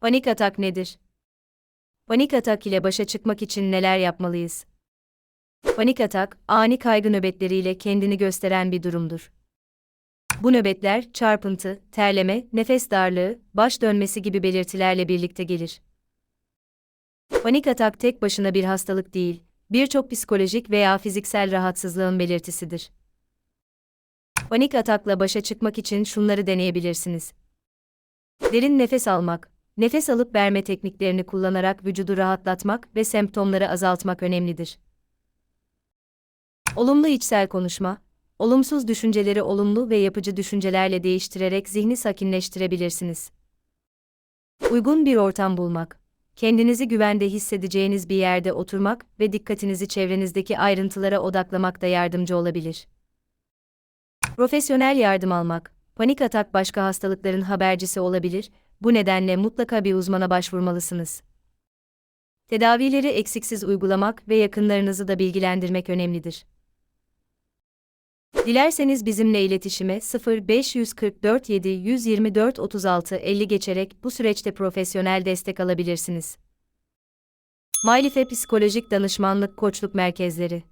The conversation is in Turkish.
Panik atak nedir? Panik atak ile başa çıkmak için neler yapmalıyız? Panik atak, ani kaygı nöbetleriyle kendini gösteren bir durumdur. Bu nöbetler, çarpıntı, terleme, nefes darlığı, baş dönmesi gibi belirtilerle birlikte gelir. Panik atak tek başına bir hastalık değil, birçok psikolojik veya fiziksel rahatsızlığın belirtisidir. Panik atakla başa çıkmak için şunları deneyebilirsiniz. Derin nefes almak, nefes alıp verme tekniklerini kullanarak vücudu rahatlatmak ve semptomları azaltmak önemlidir. Olumlu içsel konuşma, olumsuz düşünceleri olumlu ve yapıcı düşüncelerle değiştirerek zihni sakinleştirebilirsiniz. Uygun bir ortam bulmak, kendinizi güvende hissedeceğiniz bir yerde oturmak ve dikkatinizi çevrenizdeki ayrıntılara odaklamak da yardımcı olabilir. Profesyonel yardım almak, panik atak başka hastalıkların habercisi olabilir, bu nedenle mutlaka bir uzmana başvurmalısınız. Tedavileri eksiksiz uygulamak ve yakınlarınızı da bilgilendirmek önemlidir. Dilerseniz bizimle iletişime 0544 7 124 36 50 geçerek bu süreçte profesyonel destek alabilirsiniz. Maylife Psikolojik Danışmanlık Koçluk Merkezleri